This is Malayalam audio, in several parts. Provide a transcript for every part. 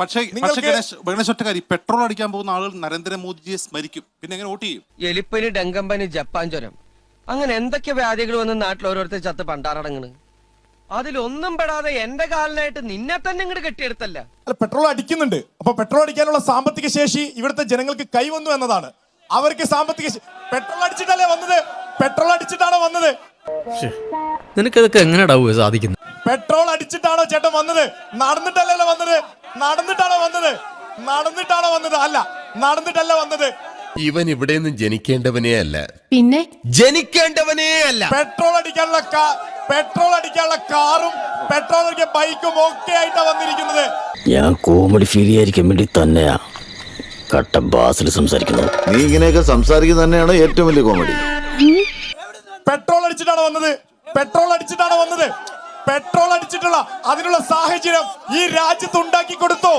പക്ഷേ ഒറ്റക്കാരി പെട്രോൾ അടിക്കാൻ പോകുന്ന ആളുകൾ നരേന്ദ്രമോദിജിയെ സ്മരിക്കും. പിന്നെ എങ്ങനെ വോട്ട് ചെയ്യും? എലിപ്പനി ഡെങ്കമ്പനി ജപ്പാൻ ജ്വരം. അങ്ങനെ എന്തൊക്കെ വ്യാധികൾ വന്ന് നാട്ടിൽ ഓരോരുത്തർ ചത്ത് പണ്ടാറടങ്ങണ്? അതിലൊന്നും പെടാതെ എന്റെ കാലിനായിട്ട് നിന്നെ തന്നെ ഇങ്ങോട്ട് കെട്ടിയെടുത്തല്ല. അല്ല പെട്രോൾ അടിക്കുന്നുണ്ട്. അപ്പൊ പെട്രോൾ അടിക്കാനുള്ള സാമ്പത്തിക ശേഷി ഇവിടുത്തെ ജനങ്ങൾക്ക് കൈവന്നു എന്നതാണ്. അവർക്ക് സാമ്പത്തിക പെട്രോൾ അടിച്ചിട്ടല്ലേ വന്നത്? പെട്രോൾ അടിച്ചിട്ടാണോ വന്നത്? നിനക്കതൊക്കെ എങ്ങനെയാടാവുക സാധിക്കുന്നത് പെട്രോൾ അടിച്ചിട്ടാണോ ചേട്ടൻ വന്നത്? നടന്നിട്ടല്ലേ വന്നത്? നടന്നിട്ടാണോ വന്നത്? നടന്നിട്ടാണോ വന്നത്? അല്ല നടന്നിട്ടല്ല വന്നത്. ഇവൻ ഇവിടെ നിന്ന് ജനിക്കേണ്ടവനേ അല്ല. പിന്നെ? ജനിക്കേണ്ടവനേ അല്ല. പെട്രോൾ അടിക്കാനുള്ള കാ- പെട്രോൾ അടിക്കാനുള്ള കാറും പെട്രോൾ അടിക്കാൻ ബൈക്കും ഒക്കെ ആയിട്ടാ വന്നിരിക്കുന്നത്. ഞാൻ കോമഡി ഫീൽ ചെയ്യാതിരിക്കാൻ വേണ്ടി തന്നെയാ. കട്ട ബാസിൽ സംസാരിക്കുന്നത്. നീ ഇങ്ങനെയൊക്കെ സംസാരിക്കുന്നത് തന്നെയാണ് ഏറ്റവും വലിയ കോമഡി പെട്രോൾ അടിച്ചിട്ടാണ് വന്നത്? പെട്രോൾ അടിച്ചിട്ടാണ് വന്നത്? പെട്രോൾ അടിച്ചിട്ടുള്ള അതിനുള്ള സാഹചര്യം ഈ രാജ്യത്ത് ഉണ്ടാക്കി കൊടുത്തു.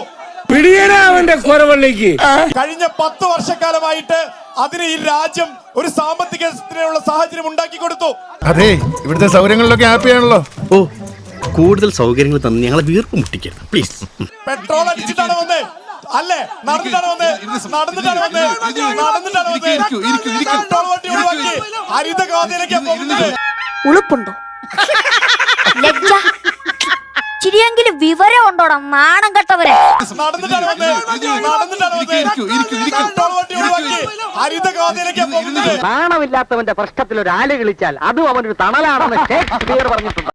കഴിഞ്ഞ പത്ത് വർഷക്കാലമായിട്ട് അതിന് ഈ രാജ്യം ഒരു സാമ്പത്തികത്തിനുള്ള സാഹചര്യം ഉണ്ടാക്കി കൊടുത്തു. അതെ ഇവിടുത്തെ സൗകര്യങ്ങളിലൊക്കെ ഹാപ്പിയാണല്ലോ ഓ കൂടുതൽ സൗകര്യങ്ങൾ തന്നെ ഞങ്ങളെ വീർപ്പ് മുട്ടിക്ക പ്ലീസ് പെട്രോൾ അടിച്ചിട്ടാണ് വന്നത് അല്ലേ? നടന്നിട്ടാണ് വന്നത് നടന്നിട്ടാണ് വന്നത് നടന്നിട്ടാണ് വന്നത് ഇരിക്കൂ, ഇരിക്കൂ, ഇരിക്കൂ. പെട്രോൾ വണ്ടി ഒഴിവാക്കി. പോകുന്നത്. ഉളുപ്പുണ്ടോ? ലജ്ജ. ചിരിയെങ്കിലും വിവരം ഉണ്ടോടാ? നാണം കെട്ടവരെ. നാണമില്ലാത്തവന്റെ പ്രശ്നത്തിൽ ഒരു ആൽ കളിച്ചാൽ അതും അവനൊരു തണലാണെന്ന് ഷേക്സ്പിയർ പറഞ്ഞിട്ടുണ്ട്.